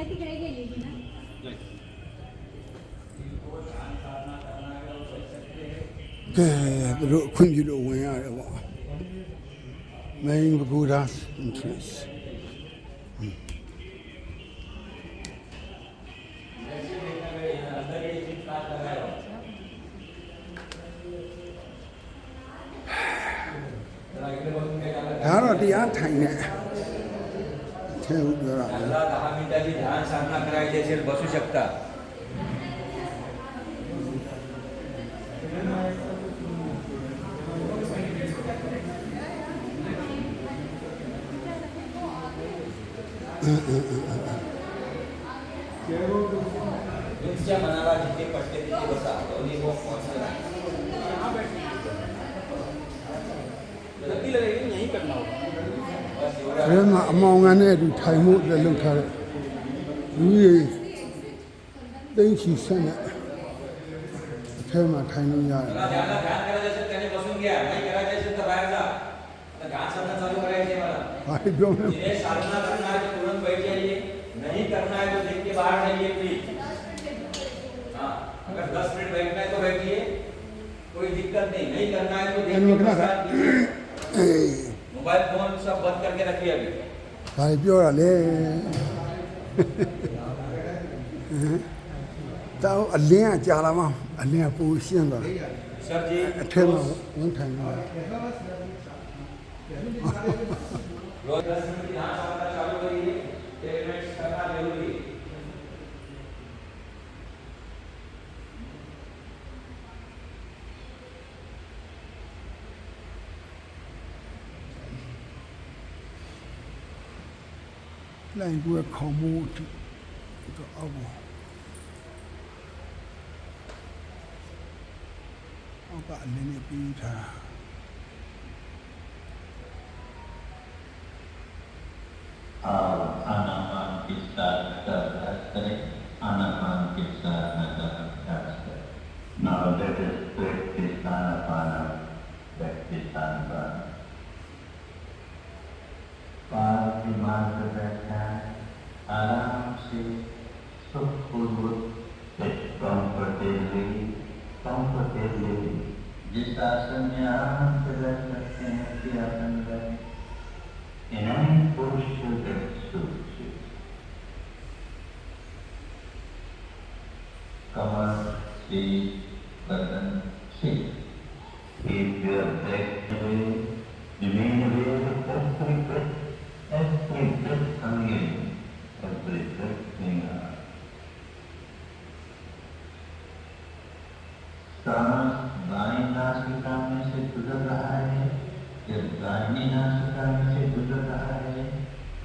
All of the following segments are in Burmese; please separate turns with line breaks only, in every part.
လိုက်တိကလေးလေးလေးနော်
ကဲသူတို့အခွင့်ပြုလို့ဝင်ရတယ်ပေါ့ main Buddha's entrance ဒါတော့တရားထိုင်နေထဲဟုတ် છે
એવું જણાવે પહેલા દहा મિનિટાથી ધ્યાન સાધના કરાવી દે
છે બસી શકતા બનાવવા જે પટ્ટેથી
બસ આવતો એની બહુ પહોંચી बस एवढा
အဲမှာအမောင်ကန်နဲ့အတူထိုင်မှုလည်းလုပ်ထားတယ်လူကြီးသိန်းချီဆက်နဲ့အထဲမှာထိုင်လို့ရတယ်
मला ध्यान ध्यान करायचं असेल त्याने बसून घ्या नाही करायचं असेल तर बाहेर जा आता ध्यान साधना चालू करायची आहे मला
ဘာပြောလဲ
जिन्हें साधना करना है तो तुरंत बैठ जाइए नहीं करना है तो देख के बाहर जाइए प्लीज हाँ अगर दस मिनट बैठना है तो बैठिए कोई दिक्कत नहीं नहीं करना है तो देख
एनमें
के मोबाइल फोन सब बंद करके रखिए अभी
ဘာပြောတာလဲတောင်းအလင်းကကြာလာမှအလင်းကပူရှင်းသွားတယ်
सर जी
အထက်မှာဝန်ထိုင်နေတာ
रोज दस मिनट की ध्यान साधना चालू करिए एक मिनट करना जरूरी है
လိုက်ကူခေါ်မှုတော့အောက်ပေါ်အောက်ကအလင်းနဲ့ပြီးထား
Anaman Pisa Dasare, Anaman Pisa Nadasare. जिस आसन में आराम से बैठ सकते हैं उसी आसन में बैठें in any posture that suits you. Cover, seat, button, seat. Keep your back away, remain aware of every breath, every breath coming in, every breath going out. दाहिनी नासिका में से गुजर रहा है।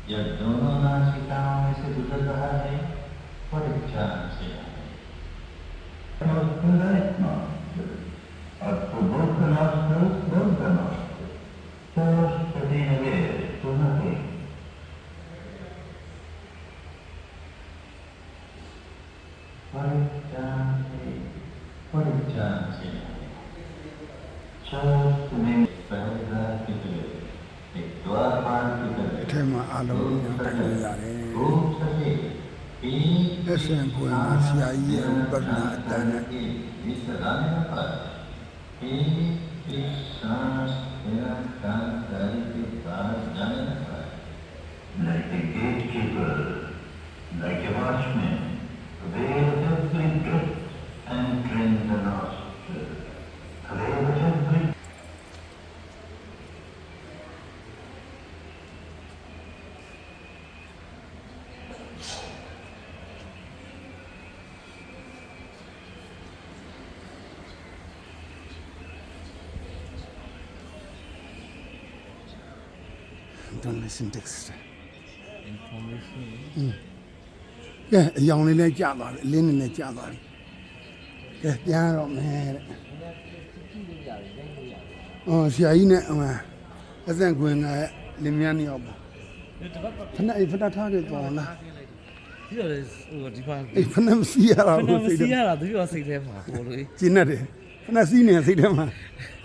या दोनों नासिकाओं में से गुजर रहा है ध्यान से और for both
မှာအာလုံးကိုတိုင်လို့ရတယ်။အရှင်ဘုရားဆရာကြီးရဲ့ပဒနာအတန်နဲ့
and drain the nostril. Available
don't listen text information ကဲအယောင်လေးလည်းကြာသွားပြီအလင်းလေးလည်းကြာသွားပြီကဲပြန်ရတော့မယ်တဲ့အော်ဆရာကြီးနဲ့ဟိုမှာအစံကွင်ကလင်းမြန်းနေရောပေါ့ဖနအဲ့ဖနထားခဲ့တော့လား
ဒီတော့လေဟိုဒီမှာ
အဲ့ဖနမစီရတာ
ဘယ်
ကို
နဲ့မ
စိတ်
စီရ
တော့
တာသူပြောစိတ်ထဲမှာဟိုလို
ကျင်းနေတယ်ဖနစီနေစိတ်ထဲမှာ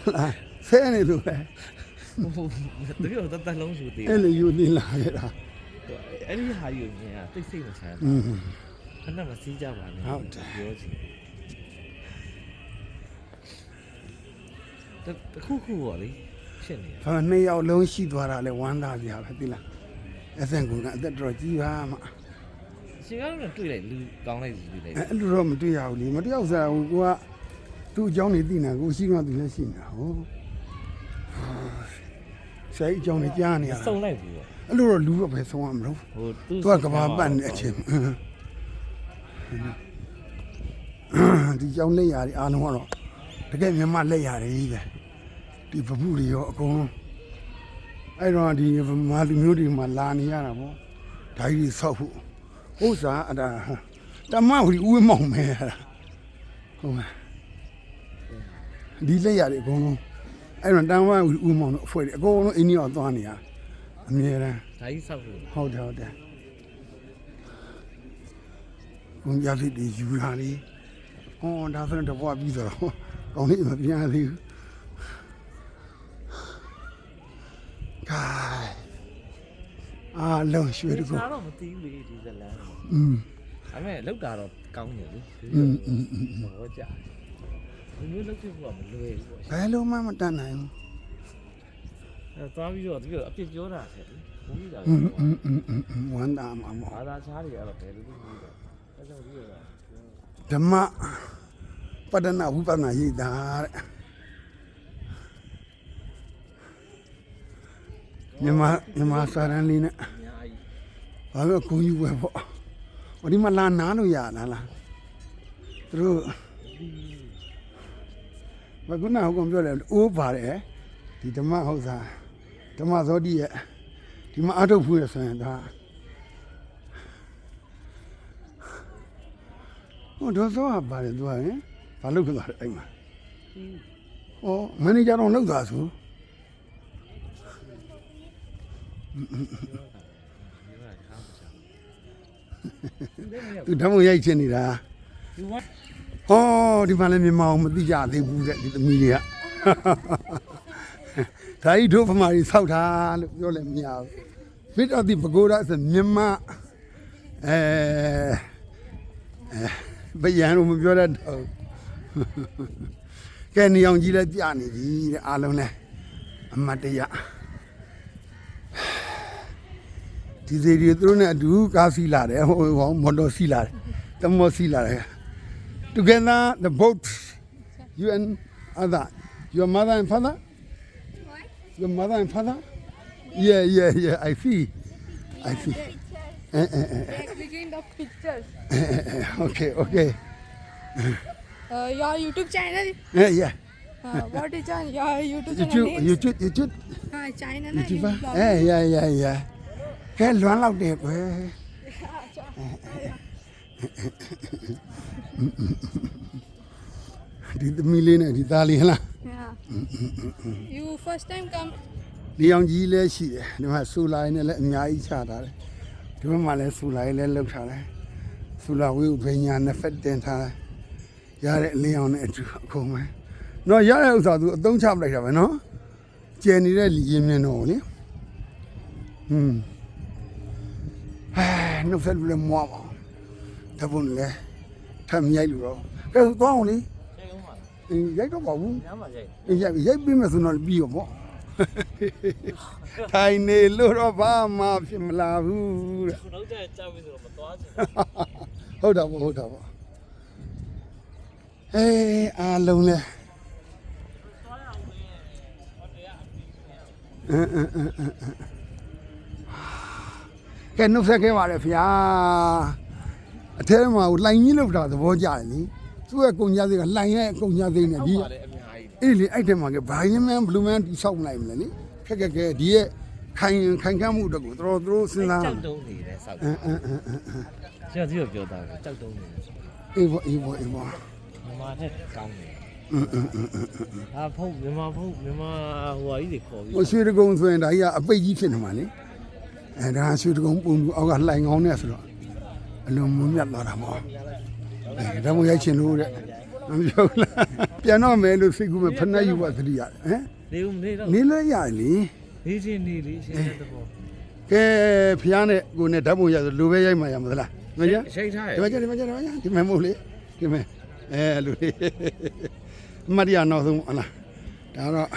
ဟုတ်လားဆဲနေလို့ပဲ
ဟို သူပြောတတ်တလုံးရှူသေး
အဲ့လိုယူနေလာခဲ့တာ
အအဲ့ဒီဟာယူမြင်တာတိတ်စိတ်မချမ်း
อืม
ခဏမစီးကြပါနဲ့
ဟုတ်တယ်
ပြောချင်တတခုခုပေါ့လေဖြစ်နေရ။
ဘာနှစ်ယောက်လုံးရှိသွားတာလဲဝမ်းသာစရာပဲသိလား။အဆန်ကူကအသက်တော်ကြီးပါမှ
အရှင်ကတော့တွေ့လိုက်လူကောင်းလိုက်စီတွေ့လိုက်
အဲ့လိုတော့မတွေ့ရဘူးလေ။မတွေ့အောင်စားဘူးကိုကသူ့အကြောင်းနေသိနေတာကိုရှိမှသူလည်းရှိနေတာဟုတ်။ ဆရာကြီးအကြောင်းနေကြားနေရတာ
စုံလိုက်ဘူးပေါ့။
အဲ့လိုတော့လူတော့ပဲဆုံးရမလို့
ဟိုသူ။
သူကကဘာပတ်နေအချင်းဒီကြောင်းလက်ရာတွေအားလုံးကတော့တကယ်မြန်မာလက်ရာတွေကြီးပဲ။ဒီပပုတွေရောအကုန်လုံးအဲ့တော့ဒီမာလူမျိုးတွေမှာလာနေရတာပေါ့။ဓာကြီးတွေဆောက်ဖို့ဥစ္စာအတာတမဝီဦးဝင်းမောင်မဲရတာဟုတ်မယ်ဒီလက်ရတွေအကုန်လုံး အဲ့တော့တမဝီဦးဝင်းမောင်တို့အဖွဲ့တွေအကုန်လုံးအင်းကြီးအောင်သွားနေရအမြဲတမ်း
ဓာကြီးဆောက်လို့
ဟုတ်တယ်ဟုတ်တယ်ဘုံကြလိဒီယူလာလေဟောဒါဆိုရင်တဘွားပြီးတော့ကောင်းလေးမပြန်သေးဘူးဂိုင်းအာလုံးရွှေတကူ
စားတော့မသိဘူးလေဒီဇလန်တော့
อืม
ဒါပေမဲ့လောက်တာတော့ကောင်းတယ်လေ
อืมอืมอืม
ဟောကြဒီ မျိုးလောက်ဖြစ်ဖို့ကမလွယ်ဘူးပေါ့
ဘယ်လိုမှမတတ်နိုင်ဘူး
အဲသွားပြီးတော့ဒီလိုအပြစ်ပြောတာဆက်လေဘုန်းကြီးက
อืมอืมอืมอืมอืมဝမ်းသာမှာမဟုတ်
ဘာသာချားတွေကတော့ဘယ်လိုလုပ်လို့လဲအဲကြောင့်ဒီလိုက
ဓမ္မပဒနာဝိပဿနာရိပ်တာတဲ့မြန်မာမြန်မာစာရန်လေးနဲ့
အများကြီး
ဘာလို့ဂုံယူပဲပေါ့ဟိုဒီမှာလာနားလို့ရလားလားသူတို့ မကုနာဟိုကောင်ပြောတယ်အိုးပါတယ်ဒီဓမ္မဟုတ်စားဓမ္မဇောတိရဲ့ဒီမှာအထုတ်ဖူးရဆိုရင်ဒါဟိုဒေါ်စောကပါတယ်သူကဟင်ဘာလုပ်ကြတာလဲအဲ့မှာဟောမန်နေဂျာတော့လောက်တာဆိုသူဓာတ်ပုံရိုက်ချင်နေတာ
ဒီဝတ်
ဟောဒီမှာလည်းမြန်မာအောင်မသိကြသေးဘူးတဲ့ဒီသမီးတွေကဒါကြီးတို့ဗမာကြီးဆောက်တာလို့ပြောလည်းမရဘူးဖစ်တော့ဒီပကိုးရဆိုမြန်မာအဲအဲဘယံလို့မပြောတတ်တော့ကဲနေအောင်ကြီးလည်းကြာနေပြီတဲ့အားလုံးလဲအမတ်တရဒီစီရီသူတို့နဲ့အတူကားစီးလာတယ်ဟိုဟောမော်တော်စီးလာတယ်တမောစီးလာတယ် together the boat, you and other your mother and father what? your mother and father yeah yeah yeah i see i see eh, eh, eh, okay okay
uh, your youtube channel
yeah yeah
uh, what is your, your YouTube channel?
YouTube, YouTube, YouTube.
Ah, China na.
YouTube. Yeah, yeah, yeah, yeah. Kaya luan lao đẹp. Yeah, ဒီသမီးလေးနဲ့ဒီသားလေးဟလား
Yeah. you first time come.
နေအောင်ကြီးလည်းရှိတယ်ဒီမှာဆူလာရင်းနဲ့လည်းအများကြီးချထားတယ်ဒီဘက်မှာလည်းဆူလာရင်းလည်းလောက်ထားတယ်ဆူလာဝေးကိုဘယ်ညာနှစ်ဖက်တင်ထားတယ်ရတဲ့အလင်းအောင်နဲ့အတူအကုန်ပဲနော်ရတဲ့ဥစ္စာသူအသုံးချပလိုက်တာပဲနော်ကျယ်နေတဲ့လီရင်မြင်တော့လေဟွန်းဟဲနှုတ်ဆက်လို့လည်းမွားပါဘူး တပွန်လည်းထပ်မြိုက်လို့တော့ကဲသွားအောင်လေ
ကျေဦးမှာ
အင်းရိုက်တော့ပါဘူး
ညမှာရိုက်
အေးရိုက်ရိုက်ပြီးမှဆိုတော့ပြီးရောပေါ့ထိုင်နေလို့တော့ဘာမှဖြစ်မလာဘူးတဲ့
ခုနောက်ကျကြောက်ပြီဆိုတော့မသွားချင်
ဟုတ်တာပေါ့ဟုတ်တာပေါ့အေးအားလုံးလဲအင်းအင်းအင်းအင်းအင်းကဲနှုတ်ဆက်ခဲ့ပါလေဗျာ အထဲမှာဟိုလိုင်ကြီးလောက်တာသဘောကျတယ်လေသူ့ရဲ့ကုံကြစိတ်ကလိုင်ရဲ့ကုံကြစိတ်နဲ့
ဟုတ်
ဒီ
ပါတယ်အများကြီး
အေးလေအဲ့ထဲမှာကဘာရင်မန်းဘလူးမန်းတိဆောက်မလိုက်မလဲနိခက်ခက်ခဲဒီရဲ့ခိုင်ခိုင်ခန့်မှုအတွက်ကိုတော်တော်သူတို့စဉ်းစား
ကြောက်တုံးနေတဲ့ဆောက်
အင်းအင်းအင်းအင်း
ကျွန်တော်ဒီကိုပြောတာပဲကြောက်တုံးနေတဲ့ဆောက်
အေးဘောအေးဘောအေးဘော
မြန်မာထက်ကောင်းတယ်
အင်းအင်းအင်းအင်း
ဒါဖုတ်မြန်မာဖုတ်မြန်မာဟိုဟာကြီးတွေခေါ်ပြီး
ဟိုရွှေတကုံဆိုရင်ဒါကြီးကအပိတ်ကြီးဖြစ်နေမှာလေအဲဒါရွှေတကုံပုံသူအောက်ကလှိုင်ကောင်းနဲ့ဆိုတော့ အလုံးမွန်မြတ်လာတာပေါ့အဲဒါမှရိုက်ချင်လို့တဲ့မပြောဘူးလားပြန်တော့မယ်လို့စိတ်ကူးမဲ့ဖက်နှက်ယူပါသတိရတယ်ဟမ်
နေဦးနေတော့
နေလဲရတယ်လေ
နေချင်းနေလေရှင်းတဲ့သဘော
ကဲဖျားနဲ့ကိုနဲ့ဓာတ်ပုံရဆိုလူပဲရိုက်မှရမသလားမကြ
ရှိတ်ထားရ
ဒီမှာကြဒီမှာကြဒီမှာကြဒီမှာမဟုတ်လေဒီမှာအဲလူလေးအမတ်ရနောက်ဆုံးဟလားဒါတော့